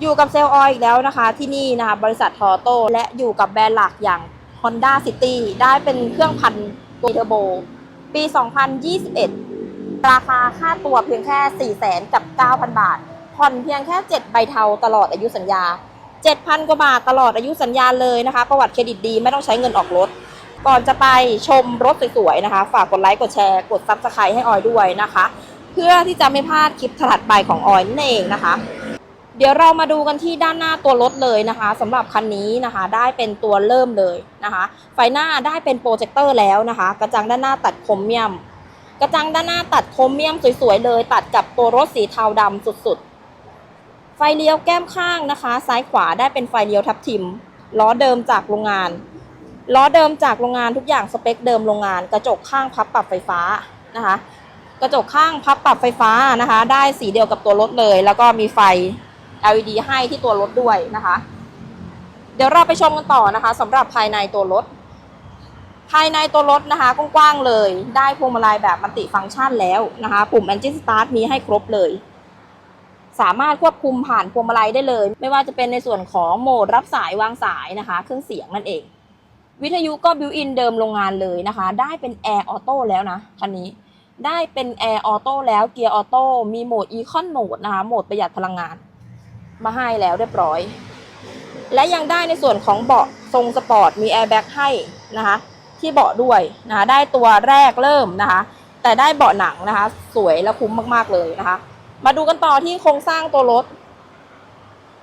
อยู่กับเซลล์ออยอีกแล้วนะคะที่นี่นะคะบริษัททอโต้และอยู่กับแบรนด์หลักอย่าง Honda City ได้เป็นเครื่องพันตัวเทอร์โบ ปี 2021 ราคาค่าตัวเพียงแค่ 4 0 0 0 0กับ 9,000 บาท ผ่อนเพียงแค่ 7 ใบเทาตลอดอายุสัญญา 7,000 กว่าบาทตลอดอายุสัญญาเลยนะคะ ประวัติเครดิตดีไม่ต้องใช้เงินออกรถ ก่อนจะไปชมรถสวยๆนะคะ ฝากกดไลค์กดแชร์กดซับสไครต์ให้ออยด้วยนะคะ เพื่อที่จะไม่พลาดคลิปถัดไปของออยนั่นเองนะคะ เดี๋ยวเรามาดูกันที่ด้านหน้าตัวรถเลยนะคะสำหรับคันนี้นะคะได้เป็นตัวเริ่มเลยนะคะ ไฟหน้าได้เป็นโปรเจคเตอร์แล้วนะคะ กระจังด้านหน้าตัดโครเมียม กระจังด้านหน้าตัดโครเมียมสวยๆเลย ตัดกับตัวรถสีเทาดำสุดๆ ไฟเลี้ยวแก้มข้างนะคะ ซ้ายขวาได้เป็นไฟเลี้ยวทับทิมล้อเดิมจากโรงงานล้อเดิมจากโรงงานทุกอย่างสเปคเดิมโรงงาน กระจกข้างพับปรับไฟฟ้านะคะ กระจกข้างพับปรับไฟฟ้านะคะ ได้สีเดียวกับตัวรถเลย แล้วก็มีไฟ LED ให้ที่ตัวรถด้วยนะคะ เดี๋ยวเราไปชมกันต่อนะคะสำหรับภายในตัวรถ ภายในตัวรถนะคะกว้างๆเลยได้พวงมาลัยแบบมัลติฟังก์ชันแล้วนะคะ ปุ่ม Engine Start มีให้ครบเลย สามารถควบคุมผ่านพวงมาลัยได้เลย ไม่ว่าจะเป็นในส่วนของโหมดรับสายวางสายนะคะ เครื่องเสียงนั่นเอง วิทยุก็บิวอินเดิมโรงงานเลยนะคะ ได้เป็นแอร์ออโต้แล้วนะคันนี้ได้เป็นแอร์ออโต้แล้วเกียร์ออโต้มีโหมดอีคอนโหมดนะคะโหมดประหยัดพลังงาน มาให้แล้วเรียบร้อย และยังได้ในส่วนของเบาะทรงสปอร์ตมีแอร์แบ็กให้นะคะ ที่เบาะด้วยนะคะได้ตัวแรกเริ่มนะคะ แต่ได้เบาะหนังนะคะ สวยและคุ้มมากๆเลยนะคะ มาดูกันต่อที่โครงสร้างตัวรถ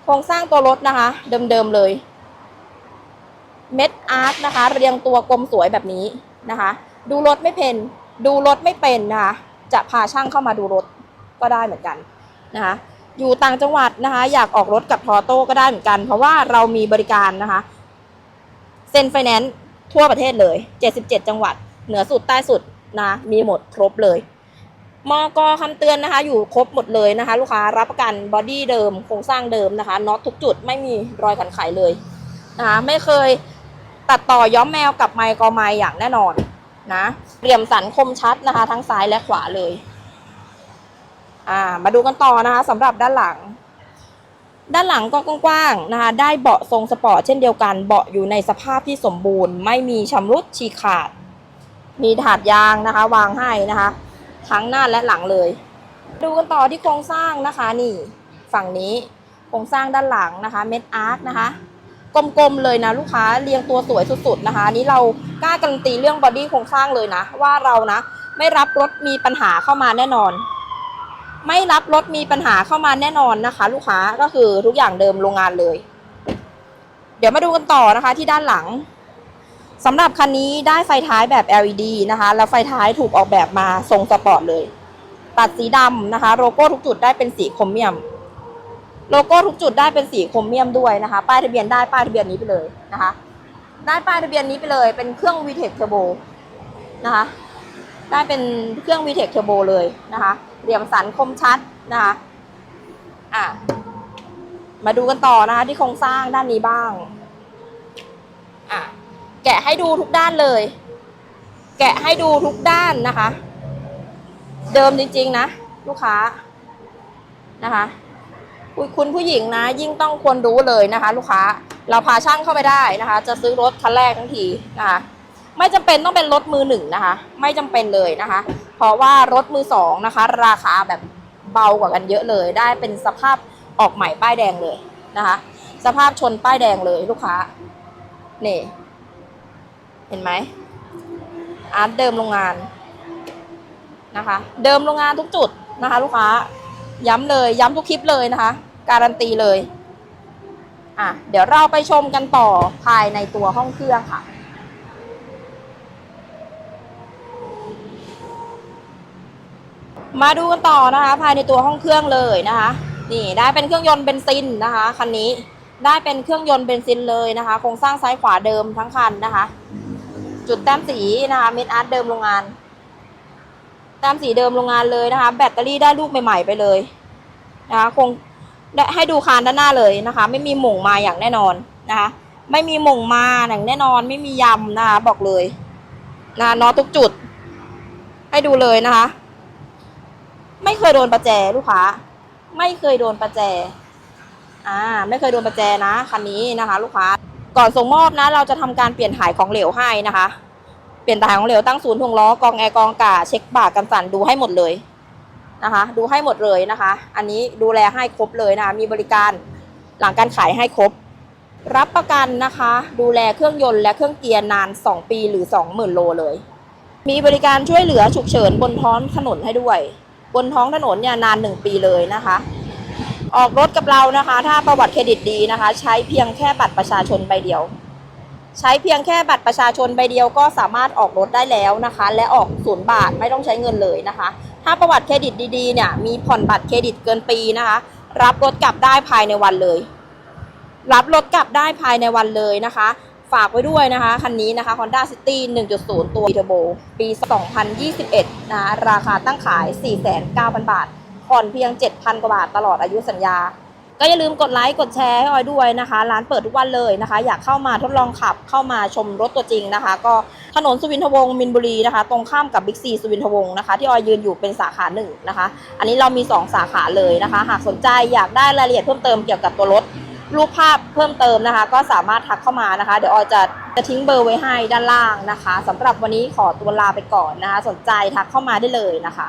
โครงสร้างตัวรถนะคะ เดิมๆเลย เม็ดอาร์ตนะคะ เรียงตัวกลมสวยแบบนี้นะคะ ดูรถไม่เป็น ดูรถไม่เป็นนะคะ จะพาช่างเข้ามาดูรถก็ได้เหมือนกันนะคะ อยู่ต่างจังหวัดนะคะ อยากออกรถกับทอโต้ก็ได้เหมือนกัน เพราะว่าเรามีบริการนะคะเซ็นไฟแนนซ์ทั่วประเทศเลย 77 จังหวัด เหนือสุดใต้สุดนะมีหมดครบเลยมอกคำเตือนนะคะ อยู่ครบหมดเลยนะคะ ลูกค้ารับประกันบอดี้เดิมโครงสร้างเดิมนะคะน็อตทุกจุดไม่มีรอยขันไขเลยนะคะไม่เคยตัดต่อย้อมแมวกับไมค์กอไมอย่างแน่นอนนะเหลี่ยมสันคมชัดนะคะ ทั้งซ้ายและขวาเลย อ่ามาดูกันต่อนะคะสำหรับด้านหลัง ด้านหลังก็กว้างๆนะคะ ได้เบาะทรงสปอร์ตเช่นเดียวกัน เบาะอยู่ในสภาพที่สมบูรณ์ ไม่มีชำรุดฉีกขาด มีถาดยางนะคะ วางให้นะคะ ทั้งหน้าและหลังเลย ดูกันต่อที่โครงสร้างนะคะนี่ ฝั่งนี้โครงสร้างด้านหลังนะคะเม็ดอาร์คนะคะกลมๆเลยนะลูกค้าเรียงตัวสวยสุดๆนะคะนนี้เรากล้าการันตีเรื่องบอดี้โครงสร้างเลยนะ ว่าเรานะ ไม่รับรถมีปัญหาเข้ามาแน่นอน ไม่รับรถมีปัญหาเข้ามาแน่นอนนะคะ ลูกค้าก็คือทุกอย่างเดิมโรงงานเลย เดี๋ยวมาดูกันต่อนะคะที่ด้านหลังสำหรับคันนี้ได้ไฟท้ายแบบ LED นะคะ แล้วไฟท้ายถูกออกแบบมาทรงสปอร์ตเลย ตัดสีดำนะคะ โลโก้ทุกจุดได้เป็นสีโครเมียม โลโก้ทุกจุดได้เป็นสีโครเมียมด้วยนะคะ ป้ายทะเบียนได้ป้ายทะเบียนนี้ไปเลยนะคะ ได้ป้ายทะเบียนนี้ไปเลย เป็นเครื่อง VTEC Turbo นะคะ ได้เป็นเครื่อง VTEC Turbo เลยนะคะ เหลี่ยมสันคมชัดนะคะอะมาดูกันต่อนะคะ ที่โครงสร้างด้านนี้บ้างอะแกะให้ดูทุกด้านเลย แกะให้ดูทุกด้านนะคะ เดิมจริง ๆ นะ ลูกค้านะคะคุยคุณผู้หญิงนะ ยิ่งต้องควรรู้เลยนะคะ ลูกค้า เราพาช่างเข้าไปได้นะคะ จะซื้อรถคันแรกทั้งทีนะคะ ไม่จำเป็นต้องเป็นรถมือหนึ่งนะคะ ไม่จำเป็นเลยนะคะ เพราะว่ารถมือสองนะคะ ราคาแบบเบากว่ากันเยอะเลย ได้เป็นสภาพออกใหม่ป้ายแดงเลยนะคะ สภาพชนป้ายแดงเลยลูกค้านี่เห็นไหมอาร์ตเดิมโรงงานนะคะ เดิมโรงงานทุกจุดนะคะ ลูกค้าย้ำเลยย้ำทุกคลิปเลยนะคะ การันตีเลยอะเดี๋ยวเราไปชมกันต่อภายในตัวห้องเครื่องค่ะ มาดูกันต่อนะคะ ภายในตัวห้องเครื่องเลยนะคะ นี่ได้เป็นเครื่องยนต์เบนซินนะคะคันนี้ได้เป็นเครื่องยนต์เบนซินเลยนะคะ โครงสร้างซ้ายขวาเดิมทั้งคันนะคะ จุดแต้มสีนะคะเม็ดอาร์ตเดิมโรงงานแต้มสีเดิมโรงงานเลยนะคะ แบตเตอรี่ได้ลูกใหม่ ๆ ไปเลยนะคะคงให้ดูคานด้านหน้าเลยนะคะ ไม่มีหม่งมาอย่างแน่นอนนะคะ ไม่มีหม่งมาอย่างแน่นอน ไม่มียำนะคะ บอกเลยนะะน็อตทุกจุด ให้ดูเลยนะคะ ไม่เคยโดนประแจลูกค้า ไม่เคยโดนประแจ อ่า ไม่เคยโดนประแจนะคันนี้นะคะ ลูกค้า ก่อนส่งมอบนะ เราจะทำการเปลี่ยนถ่ายของเหลวให้นะคะ เปลี่ยนถ่ายของเหลวตั้งศูนย์ถ่วงล้อกองแอร์กองกาเช็คบากกันสั่นดูให้หมดเลยนะคะ ดูให้หมดเลยนะคะ อันนี้ดูแลให้ครบเลยนะคะมีบริการหลังการขายให้ครบ รับประกันนะคะ ดูแลเครื่องยนต์และเครื่องเกียร์นาน 2 ปีหรือ 20,000 โลเลย มีบริการช่วยเหลือฉุกเฉินบนท้องถนนให้ด้วย บนท้องถนนเนี่ยนาน1ปีเลยนะคะ ออกรถกับเรานะคะ ถ้าประวัติเครดิตดีนะคะ ใช้เพียงแค่บัตรประชาชนใบเดียว ใช้เพียงแค่บัตรประชาชนใบเดียวก็สามารถออกรถได้แล้วนะคะ และออกศูนย์บาทไม่ต้องใช้เงินเลยนะคะ ถ้าประวัติเครดิตดีๆเนี่ยมีผ่อนบัตรเครดิตเกินปีนะคะ รับรถกลับได้ภายในวันเลย รับรถกลับได้ภายในวันเลยนะคะ ฝากไว้ด้วยนะคะ คันนี้นะคะ Honda City 1.0 ตัว Turbo ปี 2021 นะคะราคาตั้งขาย 4,900 บาทผ่อนเพียง 7,000 กว่าบาทตลอดอายุสัญญา ก็อย่าลืมกดไลค์ กดแชร์ให้ออยด้วยนะคะ ร้านเปิดทุกวันเลยนะคะ อยากเข้ามาทดลองขับเข้ามาชมรถตัวจริงนะคะ ก็ถนนสุวินทวงศ์มินบุรีนะคะ ตรงข้ามกับบิ๊กซีสุวินทวงศ์นะคะ ที่ออยยืนอยู่เป็นสาขาหนึ่งนะคะ อันนี้เรามี 2 สาขาเลยนะคะ หากสนใจอยากได้รายละเอียดเพิ่มเติมเกี่ยวกับตัวรถ รูปภาพเพิ่มเติมนะคะ ก็สามารถทักเข้ามานะคะ เดี๋ยวออยจะจะทิ้งเบอร์ไว้ให้ด้านล่างนะคะสำหรับวันนี้ขอตัวลาไปก่อนนะคะ สนใจทักเข้ามาได้เลยนะคะ